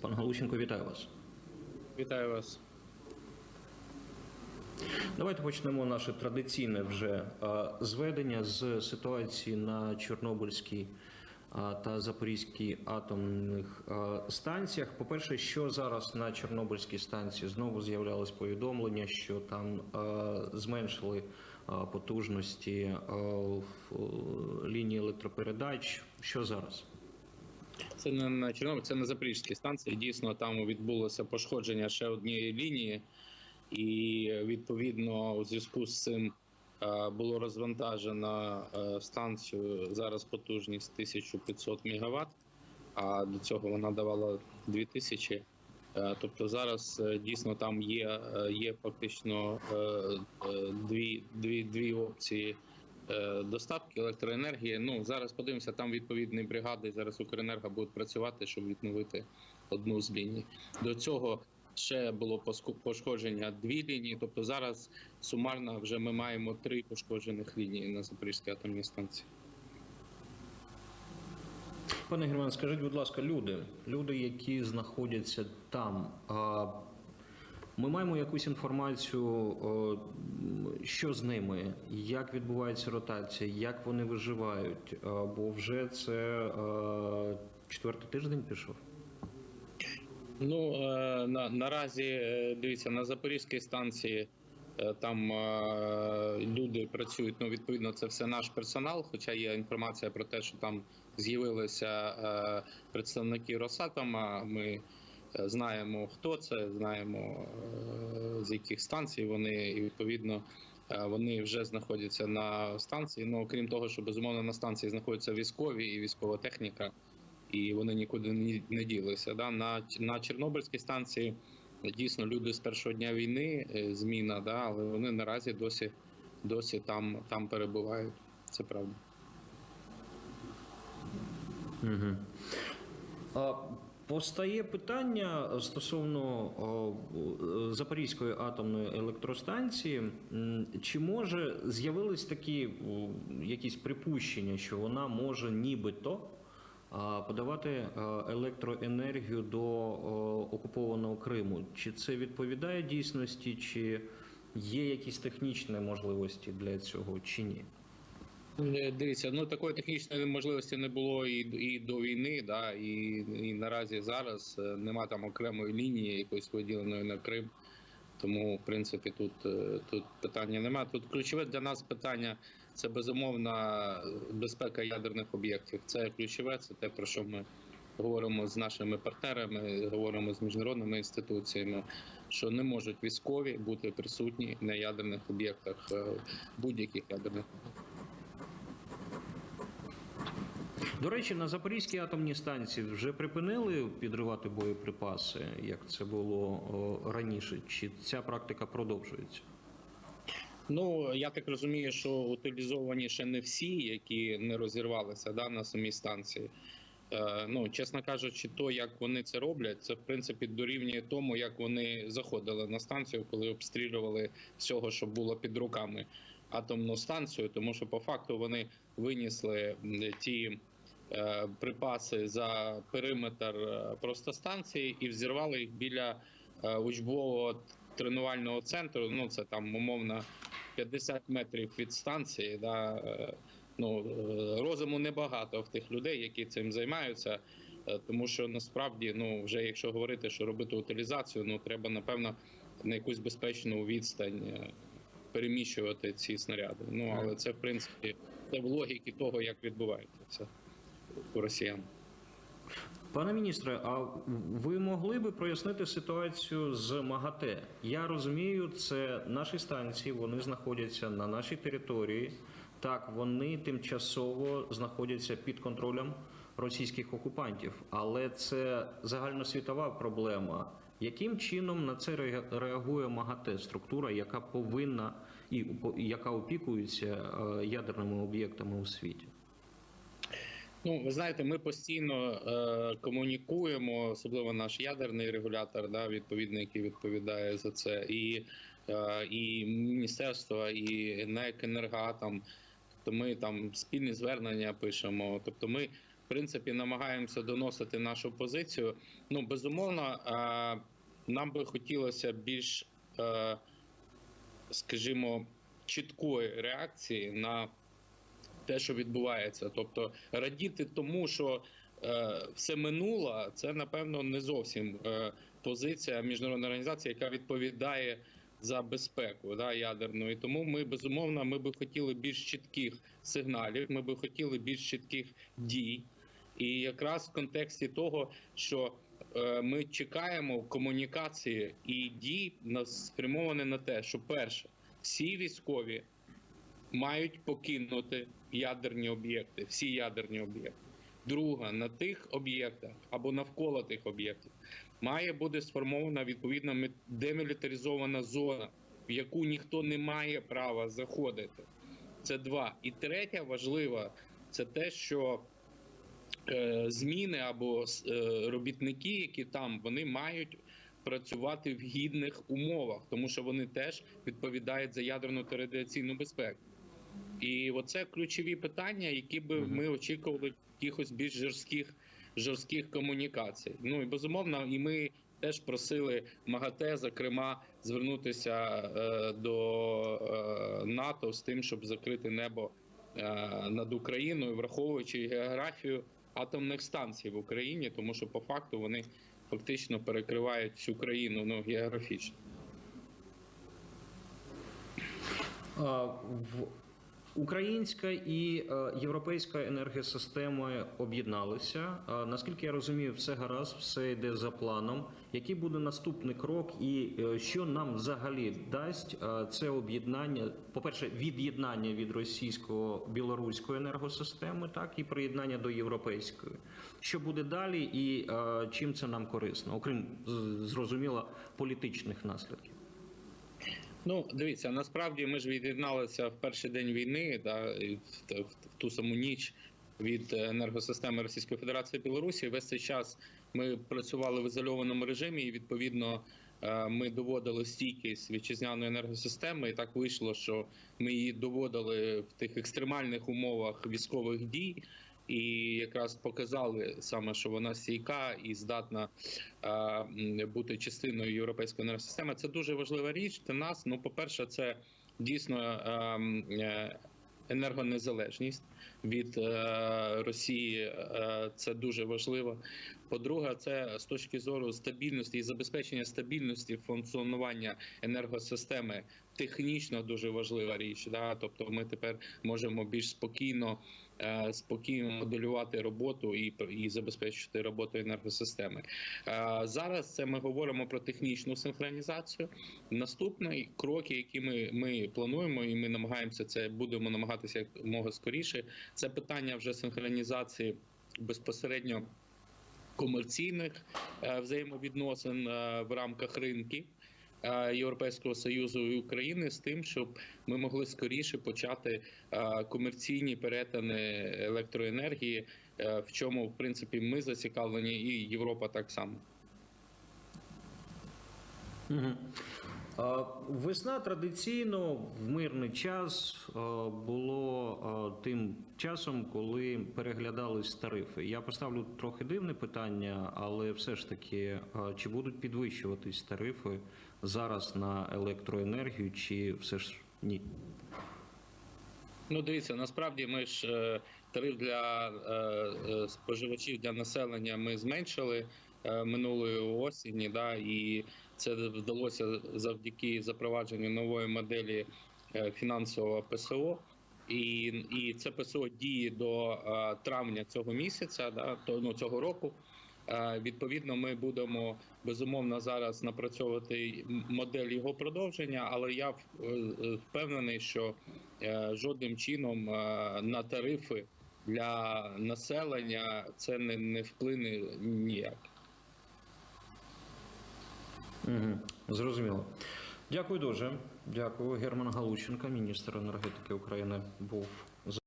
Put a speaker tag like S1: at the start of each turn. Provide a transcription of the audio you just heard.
S1: Пан Галущенко, вітаю вас.
S2: Вітаю вас.
S1: Давайте почнемо наше традиційне вже зведення з ситуації на Чорнобильській та Запорізькій атомних станціях. По-перше, що зараз на Чорнобильській станції знову з'являлось повідомлення, що там зменшили потужності лінії електропередач. Що зараз?
S2: Це не на Чорнобиль, це на Запорізькій станції. Дійсно, там відбулося пошкодження ще однієї лінії, і відповідно у зв'язку з цим е, було розвантажено е, станцію зараз потужність 1500 МВт, а до цього вона давала 2000. Е, Тобто зараз дійсно там є, є фактично дві, дві, дві опції доставки електроенергії. Ну зараз подивимося, там відповідні бригади. Зараз Укренерго будуть працювати, щоб відновити одну з ліній. До цього ще було пошкодження дві лінії. Тобто зараз сумарно вже ми маємо три пошкоджених лінії на Запорізькій атомній станції.
S1: Пане Герман, скажіть, будь ласка, люди, люди, які знаходяться там, ми маємо якусь інформацію, що з ними, як відбувається ротація, як вони виживають, бо вже це четвертий тиждень пішов.
S2: Ну е, на, наразі е, дивіться на Запорізькій станції. е, Там е, люди працюють. Ну відповідно, це все наш персонал. Хоча є інформація про те, що там з'явилися е, представники Росатома. Ми е, знаємо, хто це, знаємо е, з яких станцій вони, і відповідно е, вони вже знаходяться на станції. Ну окрім того, що безумовно на станції знаходяться військові і військова техніка і вони нікуди не, ділися. Да? На, на Чорнобильській станції дійсно люди з першого дня війни, е, зміна, да? але вони наразі досі, досі там, там перебувають. Це правда.
S1: Угу. А, постає питання стосовно е, Запорізької атомної електростанції. Чи може з'явились такі якісь припущення, що вона може нібито подавати е, електроенергію до окупованого Криму? Чи це відповідає дійсності, чи є якісь технічні можливості для цього, чи ні?
S2: Е, Дивіться, ну такої технічної можливості не було і, і до війни, да, і, і наразі зараз е, нема там окремої лінії якоїсь виділеної на Крим. Тому, в принципі, тут, е, тут питання немає. Тут ключове для нас питання це безумовна безпека ядерних об'єктів. Це ключове, це те, про що ми говоримо з нашими партнерами, говоримо з міжнародними інституціями, що не можуть військові бути присутні на ядерних об'єктах, будь-яких ядерних
S1: До речі, на Запорізькій атомній станції вже припинили підривати боєприпаси, як це було раніше. Чи ця практика продовжується?
S2: Ну я так розумію, що утилізовані ще не всі, які не розірвалися да, на самій станції. Е, ну, чесно кажучи, то як вони це роблять, це в принципі дорівнює тому, як вони заходили на станцію, коли обстрілювали всього, що було під руками атомну станцію, тому що по факту вони винесли ті. Е, Припаси за периметр е, просто станції і взірвали їх біля е, учбового тренувального центру. Ну це там умовно 50 метрів від станції. Да, ну, розуму небагато в тих людей, які цим займаються. Тому що насправді, ну вже якщо говорити, що робити утилізацію, ну треба напевно на якусь безпечну відстань переміщувати ці снаряди. Ну але це в принципі це в логіки того, як відбувається це у росіян.
S1: Пане міністре, а ви могли би прояснити ситуацію з МАГАТЕ? Я розумію, це наші станції, вони знаходяться на нашій території. Так, вони тимчасово знаходяться під контролем російських окупантів, але це загальносвітова проблема. Яким чином на це реагує МАГАТЕ, структура, яка повинна і яка опікується е, ядерними об'єктами у світі?
S2: Ну, ви знаєте, ми постійно е, комунікуємо, особливо наш ядерний регулятор, да, відповідний, який відповідає за це, і, е, і міністерство, і НЕК, Енергоатом. Тобто ми там спільні звернення пишемо. Тобто, ми в принципі намагаємося доносити нашу позицію. Ну безумовно, е, нам би хотілося більш, е, скажімо, чіткої реакції на те, що відбувається. Тобто радіти тому, що е, все минуло, це напевно не зовсім е, позиція міжнародної організації, яка відповідає за безпеку да, ядерну. І тому ми безумовно ми би хотіли більш чітких сигналів. Ми би хотіли більш чітких дій. І якраз в контексті того, що е, ми чекаємо комунікації і дій спрямовані на те, що перше, всі військові мають покинути ядерні об'єкти, всі ядерні об'єкти. Друга, на тих об'єктах або навколо тих об'єктів має бути сформована відповідна мі- демілітаризована зона, в яку ніхто не має права заходити. Це два. І третя важлива це те, що е, зміни або е, робітники, які там, вони мають працювати в гідних умовах, тому що вони теж відповідають за ядерну та радіаційну безпеку. І оце ключові питання, які би ми очікували якихось більш жорстких жорстких комунікацій. Ну і безумовно, і ми теж просили МАГАТЕ, зокрема, звернутися е, до е, НАТО з тим, щоб закрити небо е, над Україною, враховуючи географію атомних станцій в Україні, тому що по факту вони фактично перекривають всю країну ну, географічно.
S1: В- Українська і е, європейська енергосистеми об'єдналися. Наскільки я розумію, все гаразд, все йде за планом. Який буде наступний крок, і е, що нам взагалі дасть е, це об'єднання? По-перше, від'єднання від російсько-білоруської енергосистеми, так і приєднання до європейської. Що буде далі, і чим це нам корисно, окрім зрозуміло політичних наслідків?
S2: Ну, дивіться, насправді ми ж від'єдналися в перший день війни, да, в, в, в ту саму ніч від енергосистеми Російської Федерації Білорусі. Весь цей час ми працювали в ізольованому режимі, і відповідно е, ми доводили стійкість вітчизняної енергосистеми. І так вийшло, що ми її доводили в тих екстремальних умовах військових дій. І якраз показали саме, що вона стійка і здатна е, бути частиною європейської енергосистеми. Це дуже важлива річ для нас. Ну, по-перше, це дійсно е, е, енергонезалежність від е, Росії. Е, це дуже важливо. По-друге, це з точки зору стабільності і забезпечення стабільності функціонування енергосистеми технічно дуже важлива річ. Да? Тобто, ми тепер можемо більш спокійно е, спокійно моделювати роботу і, і забезпечити роботу енергосистеми. Е, Зараз це ми говоримо про технічну синхронізацію. Наступний крок, який ми, ми плануємо, і ми намагаємося це будемо намагатися якомога скоріше. Це питання вже синхронізації безпосередньо комерційних е, взаємовідносин в рамках ринків. Е, Європейського союзу і України з тим, щоб ми могли скоріше почати е, комерційні перетини електроенергії, е, в чому в принципі ми зацікавлені, і Європа так само.
S1: Весна традиційно в мирний час було тим часом, коли переглядались тарифи. Я поставлю трохи дивне питання, але все ж таки, чи будуть підвищуватись тарифи зараз на електроенергію, чи все ж ні?
S2: Ну, дивіться, насправді ми ж е, тариф для е, е, споживачів для населення ми зменшили минулої осені, да, і це вдалося завдяки запровадженню нової моделі е, фінансового ПСО. І, і це ПСО діє до е, травня цього місяця, да, то, ну, цього року. Е, Відповідно, ми будемо безумовно зараз напрацьовувати модель його продовження, але я е, впевнений, що е, жодним чином е, на тарифи для населення це не, не вплине ніяк.
S1: Угу. Зрозуміло. Дякую дуже. Дякую. Герман Галученко, міністр енергетики України, був